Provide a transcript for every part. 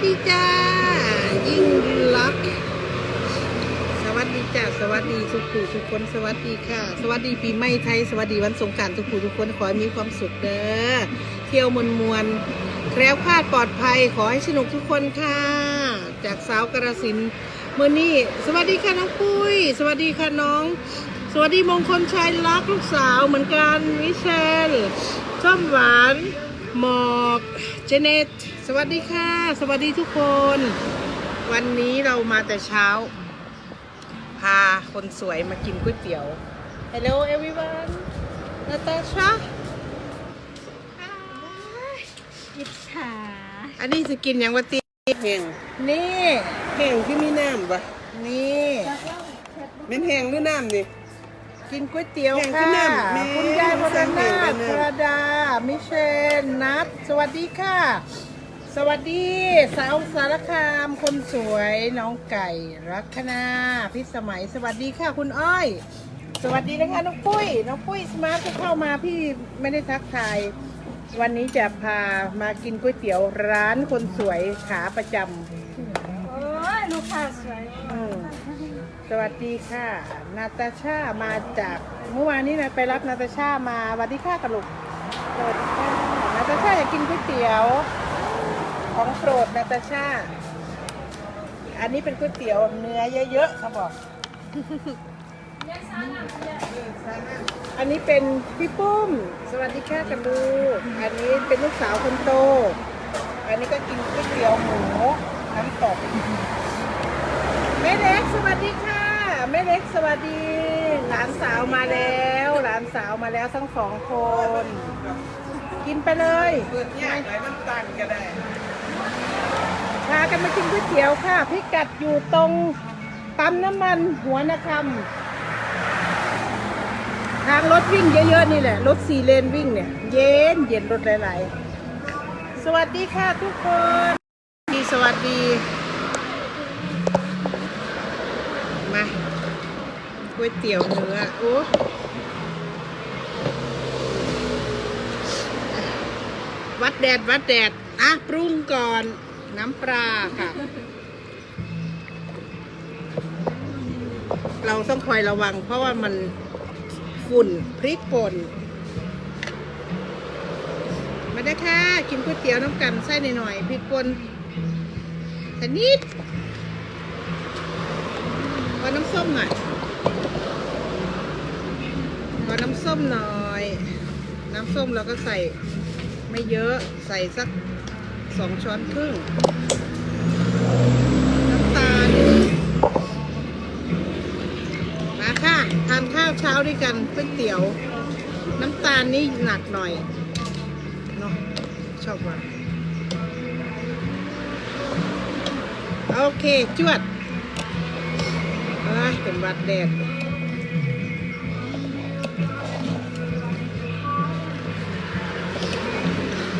วัสดีจ้า ยิ่งรัก สวัสดีจ้า สวัสดีทุกผู้ทุกคน สวัสดีค่ะ สวัสดีปีใหม่ไทย สวัสดีวันสงกรารทุกผู้ทุกคน ขอให้มีความสุขเด้อ เที่ยวมวลมวลแคล้วคลาดปลอดภัย ขอให้สนุกทุกคนค่ะ จากสาวกระสินธุ์มื่อนี้ สวัสดีค่ะน้องปุ้ย สวัสดีค่ะน้อง สวัสดีมงคลชัยรักลูกสาวเหมือนกันวิเชลส้มหวาน หมอก เจเนต สวัสดีค่ะ สวัสดีทุกคน วันนี้เรามาแต่เช้า พาคนสวยมากินก๋วยเตี๋ยว Hello everyone Natasha อิจฉาอันนี้จะกินอย่างวะตีแห้งนี่แห้งที่มีน้ำปะนี่เป็นแห้งหรือน้ำนี่กินก๋วยเตี๋ยวแห้งคือค่ะน้ำแม่คุณยายพสั่ลงแห้นางไปถน้ำธรดา มิเชลนัทสวัสดีค่ะ สวัสดีสาวสารคามคนสวยน้องไก่รักนาพิสมัย สวัสดีค่ะคุณอ้อย สวัสดีนะคะน้องปุ้ยน้องปุ้ยสมาร์ทจะเข้ามาพี่ไม่ได้ทักทาย วันนี้จะพามากินก๋วยเตี๋ยวร้านคนสวยขาประจโอ้ยลูกค้าสวยำอืมสวัสดีค่ะ นาตาชามาจากเมื่อวานนี้นะไปรับนาตาชามาสวัสดีค่ะกระลุกสวัสดีค่ะนาตาชาอยากกินก๋วยเตี๋ยว ของโปรดนาตาชา อันนี้เป็นก๋วยเตี๋ยวเนื้อเยอะๆเขาบอกอันนี้เป็นพี่ปุ้ม สวัสดีค่ะกันลูอันนี้เป็นลูกสาวคนโต อันนี้ก็กินก๋วยเตี๋ยวหมูน้ำตกแม่เล็กสวัสดีค่ะแม่เล็กสวัสดี หลานสาวมาแล้ว หลานสาวมาแล้วทั้งสองคน กินไปเลยเปิดเนี่ยไหลน้ำตาลก็ได้ พากันมากินก๋วยเตี๋ยวค่ะ พิกัดอยู่ตรงปั๊มน้ำมันหัวนาคำทางรถวิ่งเยอะๆนี่แหละ รถสี่เลนวิ่งเนี่ย เย็นเย็นรถหลายๆ สวัสดีค่ะทุกคนดีสวัสดี มาก๋วยเตี๋ยวเนื้อโอ้วัดแดด วัดแดด อะ ปรุงก่อน น้ำปลาค่ะ เราต้องคอยระวัง เพราะว่ามันฝุ่นพริกป่นมาได้ค่ะ กินก๋วยเตี๋ยวน้ำกันใส่หน่อยๆพริกป่นแต่นิดขอน้ำส้มหน่อยขอน้ำส้มหน่อย น้ำส้มเราก็ใส่ไม่เยอะใส่สัก สองช้อนครึ่ง น้ำตาล มาค่ะ ทานข้าวเช้าด้วยกันก๋วยเตี๋ยว น้ำตาลนี่หนักหน่อยเนาะชอบว่ะโอเค จวดเอ้ยเป็นวัดแดด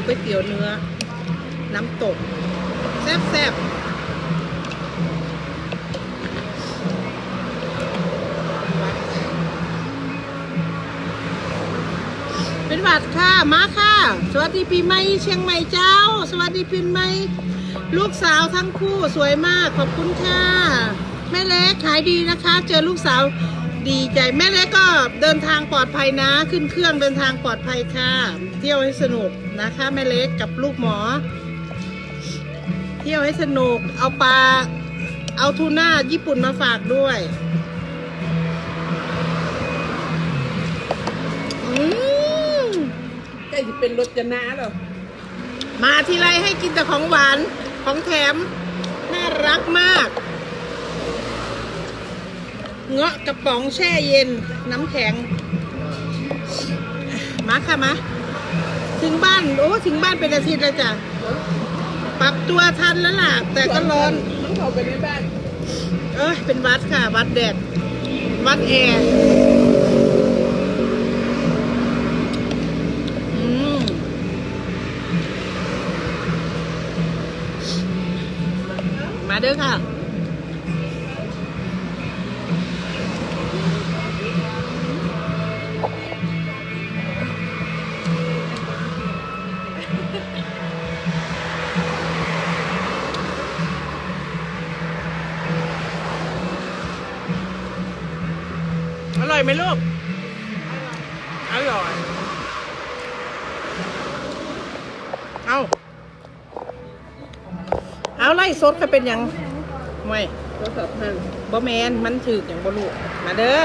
ก๋วยเตี๋ยวเนื้อ น้ำตก แซ่บแซบเป็นหวัดค่ะ มาค่ะ สวัสดีปีใหม่เชียงใหม่เจ้า สวัสดีปีใหม่ลูกสาวทั้งคู่สวยมากขอบคุณค่ะแม่เล็กขายดีนะคะ เจอลูกสาวดีใจแม่เล็กก็เดินทางปลอดภัยนะ ขึ้นเครื่องเดินทางปลอดภัยค่ะ เที่ยวให้สนุกนะคะ แม่เล็กกับลูกหมอ ที่ยวให้สนุก เอาปลา เอาทูน่าญี่ปุ่นมาฝากด้วย อืมใกล้จะเป็นรถจะนาเหรอมาทีไรให้กินแต่ของหวาน ของแถม น่ารักมาก เงาะกระป๋องแช่เย็น น้ำแข็ง มาค่ะมา ถึงบ้าน โอ้ ถึงบ้านเป็นอาทิตย์แล้วจ้ะ ปรับตัวทันแล้วล่ะ แต่ก็ร้อนต้องเข้าไปในบ้านเอ้ยเป็นวัดค่ะ วัดแดด วัดแอร์อืมมาเด้อค่ะ อร่อยไหมลูก อร่อย เอาเอาไล่สดก็เป็นยังไม่รถสับพันบ่แมนมันถืออย่างบลูมาเด้อ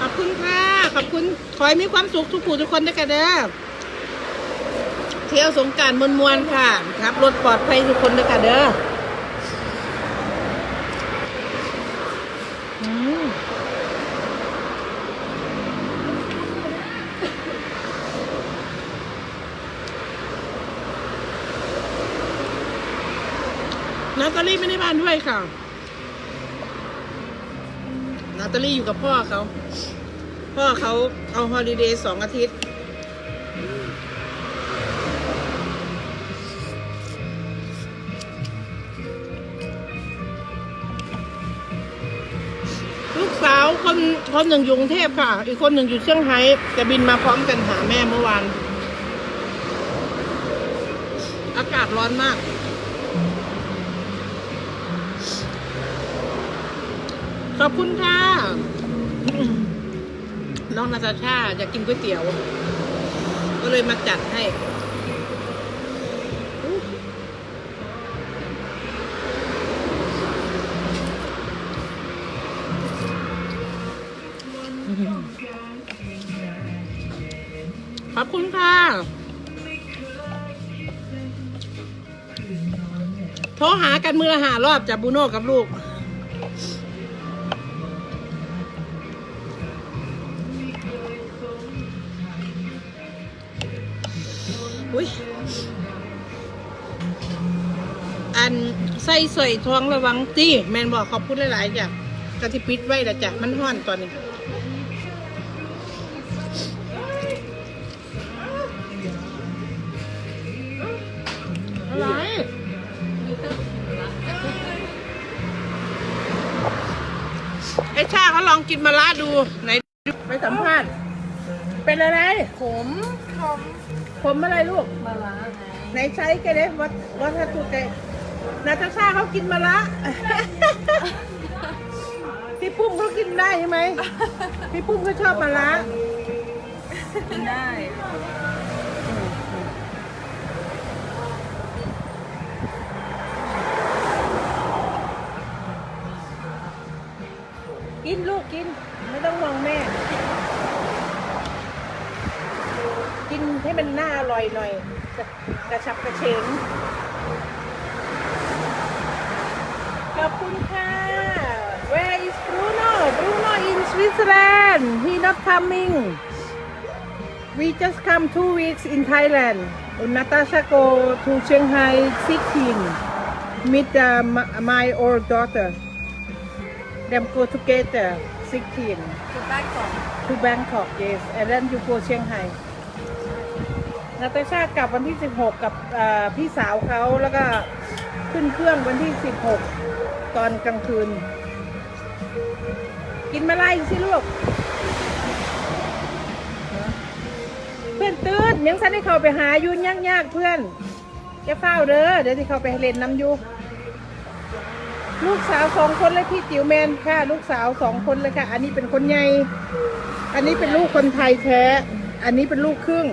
ขอบคุณค่ะ ขอบคุณ ขอให้มีความสุขทุกผู้ทุกคนด้วยกันเด้อ เที่ยวสงการมวนๆค่ะ ครับ รถปลอดภัยทุกคนด้วยกันเด้อ ตาลีไม่ได้บ้านด้วยค่ะนาตาลีอยู่กับพ่อเขา พ่อเขาเอาฮอลิเดย์สองอาทิตย์ ลูกสาวคนคนหนึ่งอยู่กรุงเทพค่ะ อีกคนหนึ่งอยู่เชียงไฮ้จะบินมาพร้อมกันหาแม่เมื่อวาน อากาศร้อนมาก ขอบคุณค่ะ น้องนาตาชาอยากกินก๋วยเตี๋ยว ก็เลยมาจัดให้ขอบคุณค่ะ โทรหากันมือละหารอบจากบูโน่กับลูก อุ้ยอันใส่สวยท้องระวังตีแมนบอกขอบคุณหลายๆจ้ะกะทิปิดไว้ละจ้ะมันห้อนตอนนี้อะไรไอ้ชาเขาลองกินมะระดูไหนไปสัมภาษณ์เป็นอะไรขมขม ผมอะไรลูกมาล้าไงไหนใช้กันเลยวัดวัดถ้าถูกใจนาตาชาเขากินมาละพี่ปุ้มเขากินได้ใช่ไหมพี่ปุ้มเขาชอบมาละกินได้กินลูกกิน ไม่ต้องมองแม่ กินให้มันน่าอร่อยหน่อยกระกระชับกระเฉงขอบคุณค่ะ Where is Bruno Bruno in Switzerland he not coming we just come two weeks in Thailand and Natasha go to Shanghai 16 meet uh, my- my old daughter them go together 16คือแป้งก่อน to Bangkok yes and then you go Shanghai นาตาชากลับวันที่ 16 กับพี่สาวเขาแล้วก็ขึ้นเครื่องวันที่ 16 ตอนกลางคืน กินมาไล่สิลูก เพื่อนตื่นยังสันให้เขาไปหายุ่นยากๆเพื่อนแกเฝ้าเด้อเดี๋ยวที่เขาไปเล่นน้ำยูลูกสาวสองคนเลยพี่จิ๋วแมนค่ะ ลูกสาวสองคนเลยค่ะ อันนี้เป็นคนใหญ่ อันนี้เป็นลูกคนไทยแท้ อันนี้เป็นลูกครึ่ง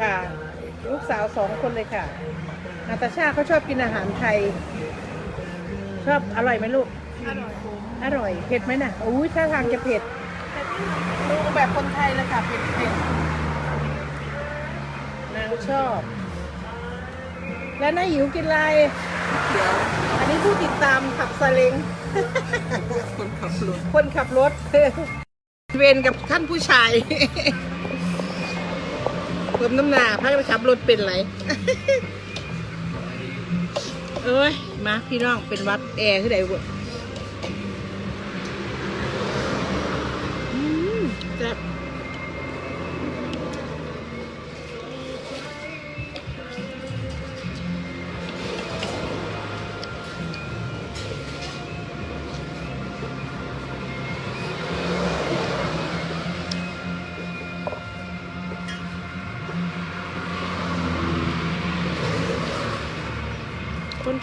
ค่ะ ลูกสาวสองคนเลยค่ะ นาตาชาเขาชอบกินอาหารไทย ชอบอร่อยไหมลูก อร่อยอร่อยเผ็ดไหมน่ะอุ้ยท่าทางจะเผ็ดดูแบบคนไทยเลยค่ะเผ็ดเผ็ดนางชอบ แล้วนายหิวกินอะไรเดี๋ยวอันนี้ผู้ติดตามขับซาเล้งคนขับรถคนขับรถเวรกับท่านผู้ชาย เพิ่มน้ำหนาพักไปขับรถเป็นไรเอ้ย มาพี่น้องเป็นวัดแอร์ที่ไหนว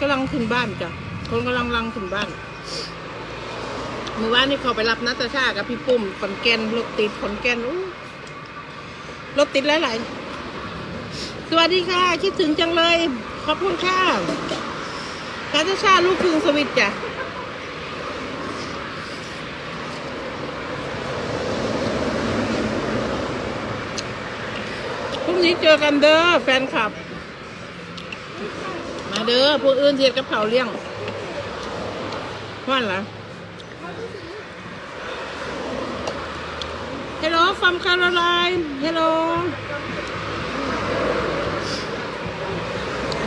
กำลังขึ้นบ้านจ้ะ คนกำลังลังขึ้นบ้านเมื่อวานนี่เขาไปรับนัตชากับพี่ปุ้มขอนแก่นรถติดขอนแก่นอู้รถติดหลายๆสวัสดีค่ะ คิดถึงจังเลย ขอบคุณค่ะนัตชาลูกครึ่งสวิตจ้ะพรุ่งนี้เจอกันเด้อแฟนคลับ เด้อพวกอื่นเทียบกับเขาเลี้ยงว่าหรอ Hello from Caroline Hello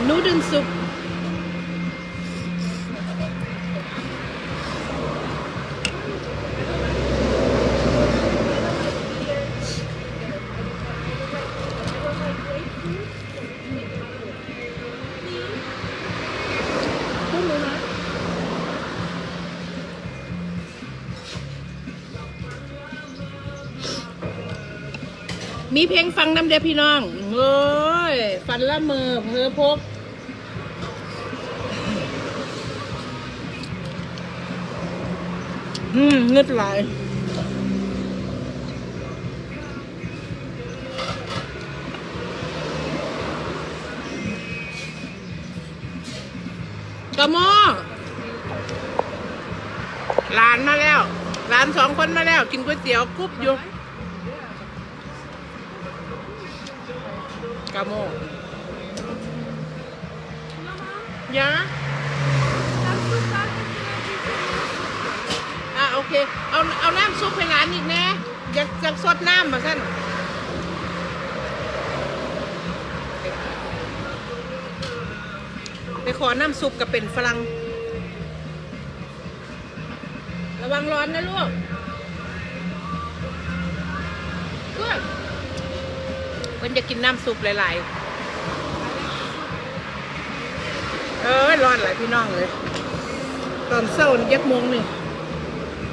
นูดินซุป มีเพลงฟังน้ำเดียพี่น้องโอ้ยฟันละเมอเพอพกอืมเงึดไหลายกระหมหลานมาแล้วหลานสองคนมาแล้ว กินก๋วยเตี๋ยวกรุบอยู่ กาโมยะอะโอเค เอาเอาน้ำซุปให้ร้านอีกนะอยากอยากสดน้ำมาสั่นไปขอน้ำซุปกับเป็นฝรั่งระวังร้อนนะลูก พิ่นจะกินน้ำซุปหลายๆ เออร้อนหลายพี่น้องเลย ตอนเช้านี่ยักโมงนี่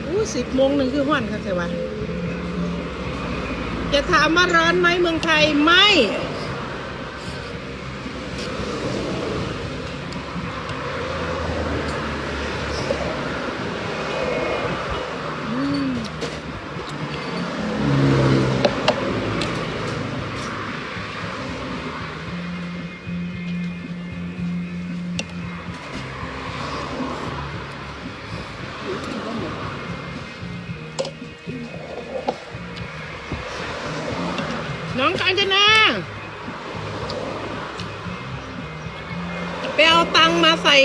อู้สิบโมงหนึ่งคือห้อนค่ะเสวะจะถามว่าร้อนไหมเมืองไทยไม่ ไปเอาตังมาใส่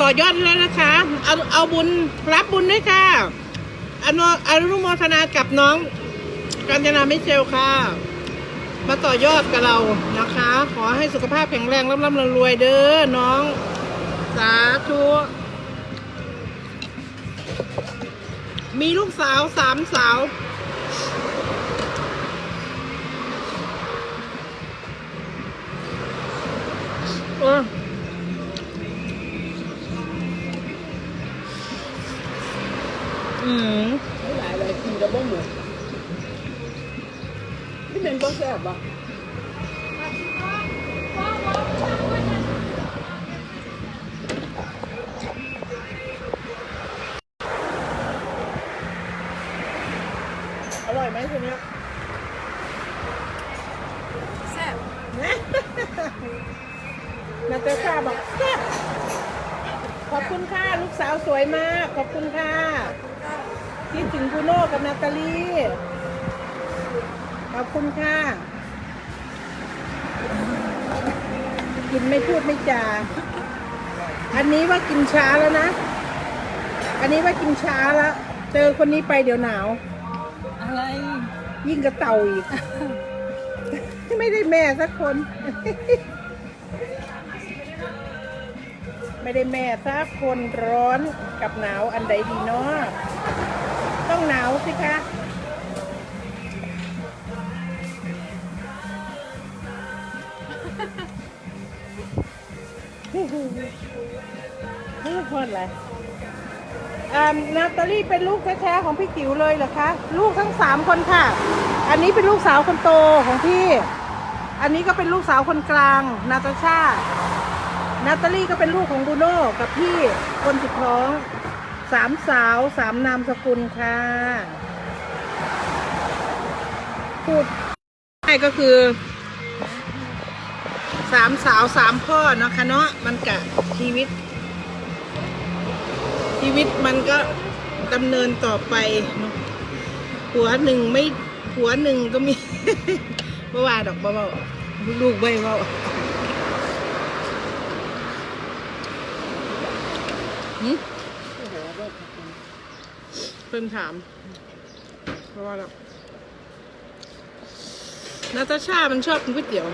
ต่อยอดแล้วนะคะ เอาเอาบุญรับบุญด้วยค่ะอนุอนุโมทนากับน้องกาญจนาไม่เชลค่ะ มาต่อยอดกับเรานะคะ ขอให้สุขภาพแข็งแรงร่ำรวยเด้อน้อง สาธุมีลูกสาวสามสาว เอออืมหลายหลายทีแล้วบ้องหมูนี่เป็นบ้องแซ่บปะ อร่อยไหมคุณเนี่ย แซ่บ นาเตชาบอกแซ่บขอบคุณค่ะ ลูกสาวสวยมาก ขอบคุณค่ะคิดถึงคูโน่กับนาตาลี ขอบคุณค่ะ กินไม่พูดไม่ จาอันนี้ว่ากินช้าแล้วนะ อันนี้ว่ากินช้าแล้ว เจอคนนี้ไปเดี๋ยวหนาว อะไร ยิ่งกระเต่าอีก ไม่ได้แม่สักคน ไม่ได้แม่สักคนร้อนกับหนาวอันใดดีเนาะต้องหนาวสิคะ อดอะไรอ่านาตาลี่เป็นลูกแท้ๆของพี่จิ๋วเลยเหรอคะ ลูกทั้งสามคนค่ะ อันนี้เป็นลูกสาวคนโตของพี่ อันนี้ก็เป็นลูกสาวคนกลาง นาตาชา นาตาลี่ก็เป็นลูกของบูโน่กับพี่คนสุดท้องสามสาวสามนามสกุลค่ะพูดง่ายก็คือสามสาวสามพ่อเนาะคะเนาะมันกะชีวิต ชีวิตมันก็ดำเนินต่อไปเนาะผัวหนึ่งไม่ผัวหนึ่งก็มีเมื่อวานดอกเบาๆลูกไม่เบาเพิ่นถามเพราะว่าเรานาตาชา มันชอบกินก๋วยเตี๋ยว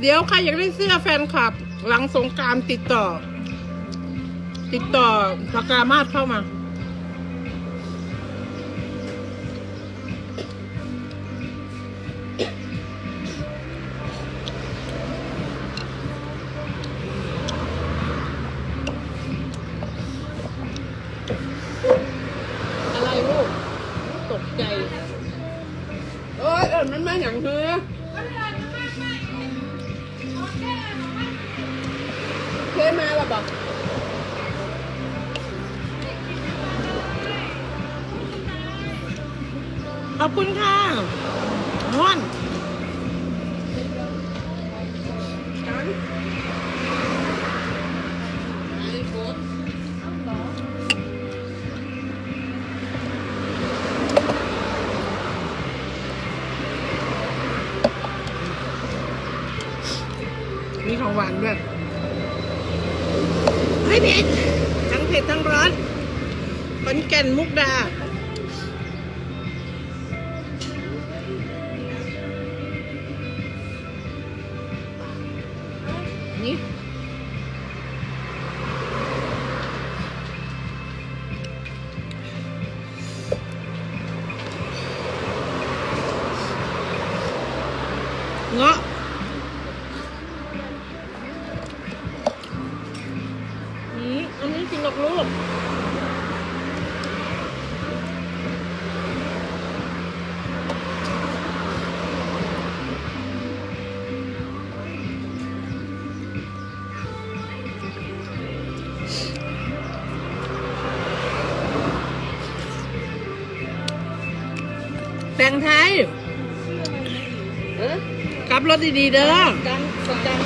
เดี๋ยวใครอยากได้เสื้อแฟนคลับ หลังสงกรารติดต่อ ติดต่อพกามาศเข้ามาอะไรลูกตกใจเอ้ยเออมันมาอย่างเธอ ได้มาแล้วบอกขอบคุณค่ะฮ้อน ไม่เผ็ดทั้งเผ็ดทั้งร้อนขอนแก่นมุกดา งไทยเออกลับรถดีๆเด้อกังสกัง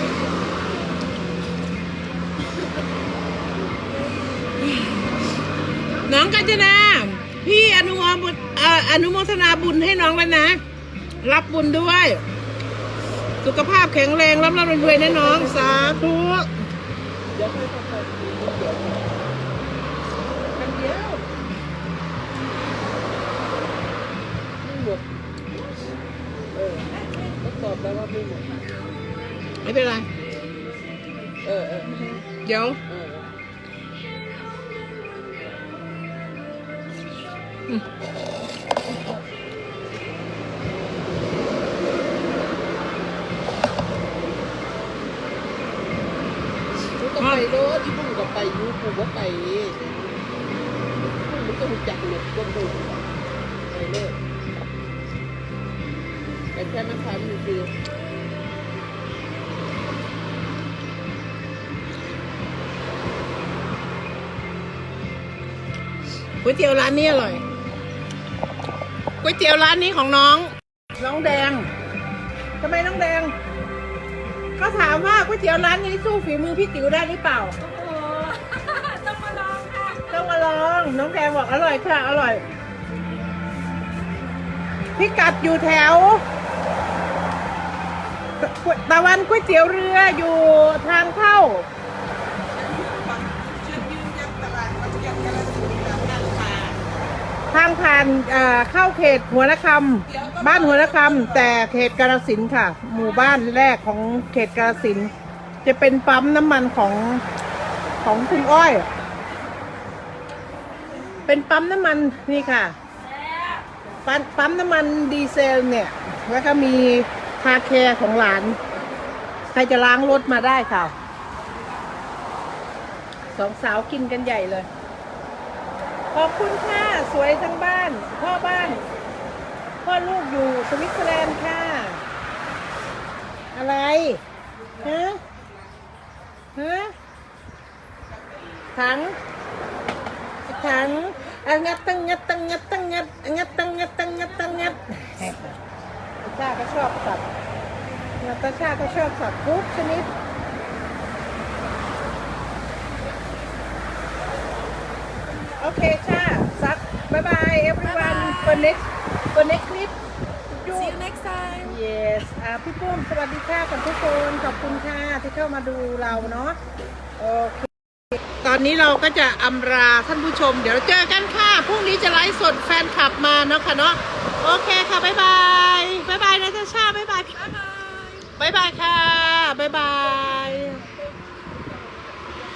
น้องกัญจนา พี่อนุโมทนเอ่ออนุโมทนาบุญให้น้องแล้วนะ รับบุญด้วย สุขภาพแข็งแรงร่ำร่ำรวยๆนะน้อง สาธุ เดี๋ยวค่อยๆไปกันเดียวไม่หมดเออก็ตอบ แล้วว่าไม่หมดไม่เป็นไร เออเออเดี๋ยวเออกูก็ไปโลดที่พุ่งก็ไปอยูกูก็ไปมันก็รู้จักหมดคนดูไปเลยไปแค่มาทำ อยู่คือก๋วยเตี๋ยวร้านนี้อร่อยก๋วยเตี๋ยวร้านนี้ของน้อง น้องแดงทำไมน้องแดง ก็ถามว่าก๋วยเตี๋ยวร้านนี้สู้ฝีมือพี่ติ๋วได้หรือเปล่าโอ้โหต้องมาลองค่ะ ต้องมาลอง น้องแดงบอกอร่อยค่ะ อร่อย พิกัดอยู่แถว ตะวันก๋วยเตี๋ยวเรืออยู่ทางเข้า ทางผ่านเอ่อเข้าเขตหัวระคำบ้านหัวระคำแต่เขตกาฬสินธุ์ค่ะ หมู่บ้านแรกของเขตกาฬสินธุ์จะเป็นปั๊มน้ำมันของของคุณอ้อย เป็นปั๊มน้ำมันนี่ค่ะ ปั๊มปั๊มน้ำมันดีเซลเนี่ย แล้วก็มี คาแคร์ของหลาน ใครจะล้างรถมาได้ค่ะ สองสาวกินกันใหญ่เลย ขอบคุณค่ะ สวยทั้งบ้าน พ่อบ้าน พ่อลูกอยู่สวิตเซอร์แลนด์ค่ะ อะไร ฮะ ฮะ ถัง ถังอะงัดตั้งงัดตั้งงัดตั้งงัดงัดตั้งงัดตั้งงัดตั้งงัดนาตา ชาก็ชอบสัตว์นาตาชาก็ชอบสัตว์ทุกชนิดโอเคค่ะซักบายบาย everyone for next for next clip See you next time yes อ่าพี่ปุ้มสวัสดีค่ะกับทุกคนขอบคุณค่ะที่เข้ามาดูเราเนาะโอเคตอนนี้เราก็จะอำลาท่านผู้ชม เดี๋ยวเจอกันค่ะ พรุ่งนี้จะไลฟ์สดแฟนคลับมาเนาะค่ะเนาะ โอเคค่ะ บ๊ายบายบ๊ายบายนะจ๊ะชาบ๊ายบาย บ๊ายบายค่ะ บ๊ายบาย